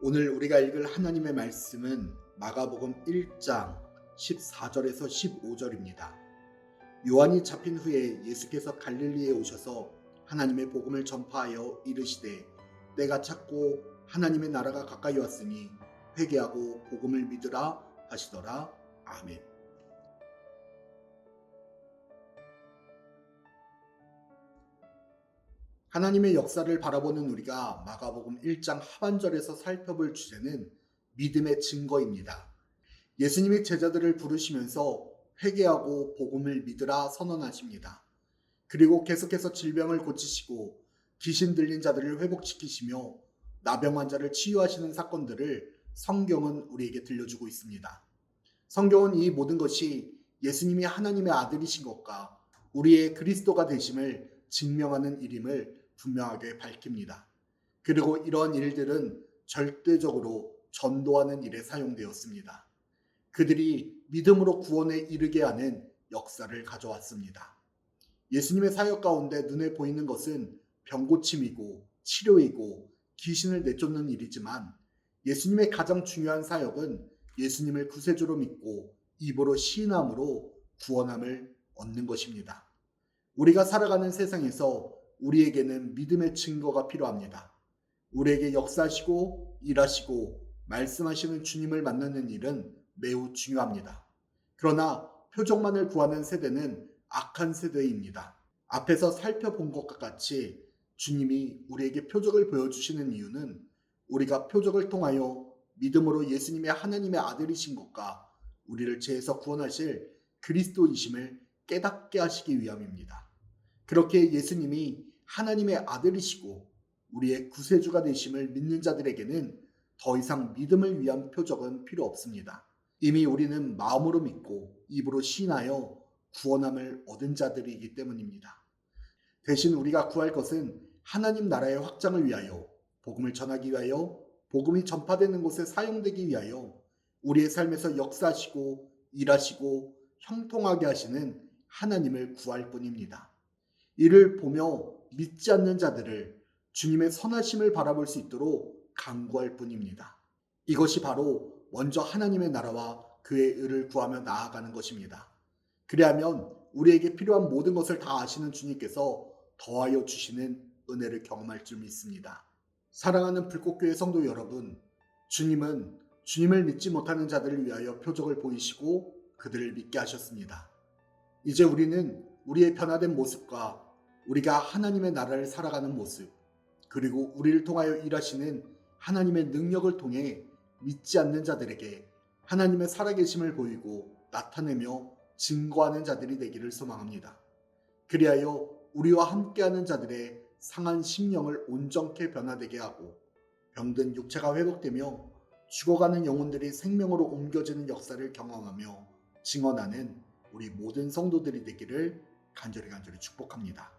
오늘 우리가 읽을 하나님의 말씀은 마가복음 1장 14절에서 15절입니다. 요한이 잡힌 후에 예수께서 갈릴리에 오셔서 하나님의 복음을 전파하여 이르시되 때가 찼고 하나님의 나라가 가까이 왔으니 회개하고 복음을 믿으라 하시더라. 아멘. 하나님의 역사를 바라보는 우리가 마가복음 1장 하반절에서 살펴볼 주제는 믿음의 증거입니다. 예수님이 제자들을 부르시면서 회개하고 복음을 믿으라 선언하십니다. 그리고 계속해서 질병을 고치시고 귀신 들린 자들을 회복시키시며 나병 환자를 치유하시는 사건들을 성경은 우리에게 들려주고 있습니다. 성경은 이 모든 것이 예수님이 하나님의 아들이신 것과 우리의 그리스도가 되심을 증명하는 일임을 분명하게 밝힙니다. 그리고 이러한 일들은 절대적으로 전도하는 일에 사용되었습니다. 그들이 믿음으로 구원에 이르게 하는 역사를 가져왔습니다. 예수님의 사역 가운데 눈에 보이는 것은 병고침이고 치료이고 귀신을 내쫓는 일이지만 예수님의 가장 중요한 사역은 예수님을 구세주로 믿고 입으로 시인함으로 구원함을 얻는 것입니다. 우리가 살아가는 세상에서 우리에게는 믿음의 증거가 필요합니다. 우리에게 역사하시고 일하시고 말씀하시는 주님을 만나는 일은 매우 중요합니다. 그러나 표적만을 구하는 세대는 악한 세대입니다. 앞에서 살펴본 것과 같이 주님이 우리에게 표적을 보여주시는 이유는 우리가 표적을 통하여 믿음으로 예수님의 하나님의 아들이신 것과 우리를 죄에서 구원하실 그리스도이심을 깨닫게 하시기 위함입니다. 그렇게 예수님이 하나님의 아들이시고 우리의 구세주가 되심을 믿는 자들에게는 더 이상 믿음을 위한 표적은 필요 없습니다. 이미 우리는 마음으로 믿고 입으로 신하여 구원함을 얻은 자들이기 때문입니다. 대신 우리가 구할 것은 하나님 나라의 확장을 위하여 복음을 전하기 위하여 복음이 전파되는 곳에 사용되기 위하여 우리의 삶에서 역사하시고 일하시고 형통하게 하시는 하나님을 구할 뿐입니다. 이를 보며 믿지 않는 자들을 주님의 선하심을 바라볼 수 있도록 강구할 뿐입니다. 이것이 바로 먼저 하나님의 나라와 그의 의를 구하며 나아가는 것입니다. 그리하면 우리에게 필요한 모든 것을 다 아시는 주님께서 더하여 주시는 은혜를 경험할 줄 믿습니다. 사랑하는 불꽃교회 성도 여러분, 주님은 주님을 믿지 못하는 자들을 위하여 표적을 보이시고 그들을 믿게 하셨습니다. 이제 우리는 우리의 변화된 모습과 우리가 하나님의 나라를 살아가는 모습, 그리고 우리를 통하여 일하시는 하나님의 능력을 통해 믿지 않는 자들에게 하나님의 살아계심을 보이고 나타내며 증거하는 자들이 되기를 소망합니다. 그리하여 우리와 함께하는 자들의 상한 심령을 온전케 변화되게 하고 병든 육체가 회복되며 죽어가는 영혼들이 생명으로 옮겨지는 역사를 경험하며 증언하는 우리 모든 성도들이 되기를 간절히 간절히 축복합니다.